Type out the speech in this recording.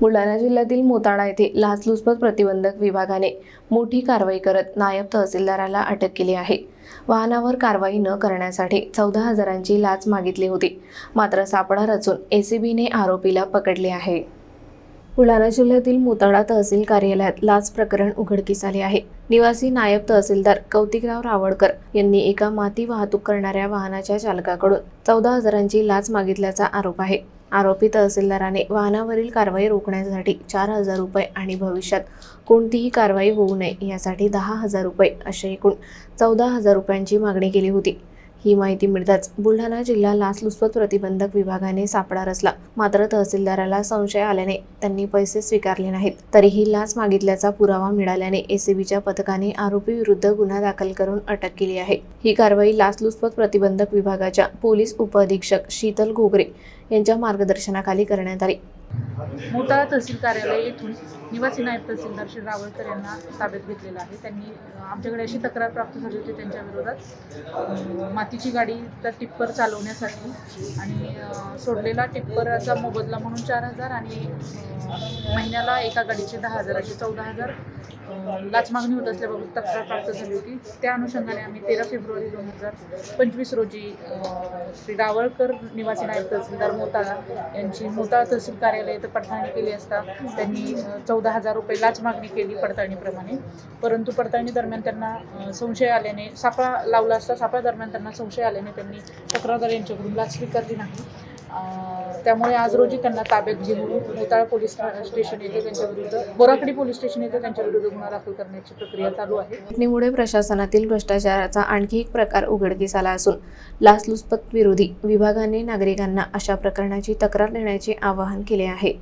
बुलढाणा जिल्ह्यातील मोताळा येथे लाचलुचपत प्रतिबंधक विभागाने मोठी कारवाई करत नायब तहसीलदाराला अटक केली आहे. वाहनावर कारवाई न करण्यासाठी चौदा हजारांची लाच मागितली होती. मात्र सापळा रचून एसीबीने आरोपीला पकडले आहे. बुलढाणा जिल्ह्यातील मोताळा तहसील कार्यालयात लाच प्रकरण उघडकीस आले आहे. निवासी नायब तहसीलदार कौतिकराव रावळकर यांनी एका माती वाहतूक करणाऱ्या वाहनाच्या चालकाकडून चौदा हजारांची लाच मागितल्याचा आरोप आहे. आरोपी तहसीलदाराने वाहनावरील कारवाई रोखण्यासाठी चार हजार रुपये आणि भविष्यात कोणतीही कारवाई होऊ नये यासाठी दहा हजार रुपये असे एकूण चौदा हजार रुपयांची मागणी केली होती. ही माहिती मिळताच बुलढाणा जिल्हा लाचलुचपत प्रतिबंधक विभागाने सापळा रचला. मात्र तहसीलदाराला संशय आल्याने त्यांनी पैसे स्वीकारले नाहीत. तरीही लाच मागितल्याचा पुरावा मिळाल्याने एसीबीच्या पथकाने आरोपी विरुद्ध गुन्हा दाखल करून अटक केली आहे. ही कारवाई लाचलुचपत प्रतिबंधक विभागाच्या पोलीस उपअधीक्षक शीतल घोगरे यांच्या मार्गदर्शनाखाली करण्यात आली. मोताळा तहसील कार्यालय येथून निवासी नायब तहसीलदार श्री रावळकर यांना ताब्यात घेतलेलं आहे. त्यांनी आमच्याकडे अशी तक्रार प्राप्त झाली होती त्यांच्या विरोधात. अ, मातीची गाडीचा टिप्पर चालवण्यासाठी आणि सोडलेला टिप्पराचा मोबदला म्हणून चार हजार आणि महिन्याला एका गाडीचे दहा हजार असे चौदा हजार लाच मागणी होत असल्याबाबत तक्रार प्राप्त झाली होती. त्या अनुषंगाने आम्ही तेरा फेब्रुवारी दोन हजार पंचवीस रोजी श्री रावळकर निवासी नायब तहसीलदार मोताळा यांची मोताळा तहसील कार्यालय पडताळणी केली असता त्यांनी चौदा हजार रुपये लाच मागणी केली पडताळणीप्रमाणे. परंतु पडताळणी दरम्यान त्यांना संशय आल्याने सापळा लावला असता सापळा दरम्यान त्यांना संशय आल्याने त्यांनी तक्रारदार यांच्याकडून लाच स्वीकारली नाही. त्यामुळे आज रोजी त्यांना ताब्यात घेऊन मोताळा पोलीस स्टेशन येथे त्यांच्या विरुद्ध बोराखडी पोलीस स्टेशन येथे त्यांच्याविरुद्ध गुन्हा दाखल करण्याची प्रक्रिया चालू आहे. घटनेमुळे प्रशासनातील भ्रष्टाचाराचा आणखी एक प्रकार उघडकीस आला असून लाचलुचपत विरोधी विभागाने नागरिकांना अशा प्रकरणाची तक्रार देण्याचे आवाहन केले आहे.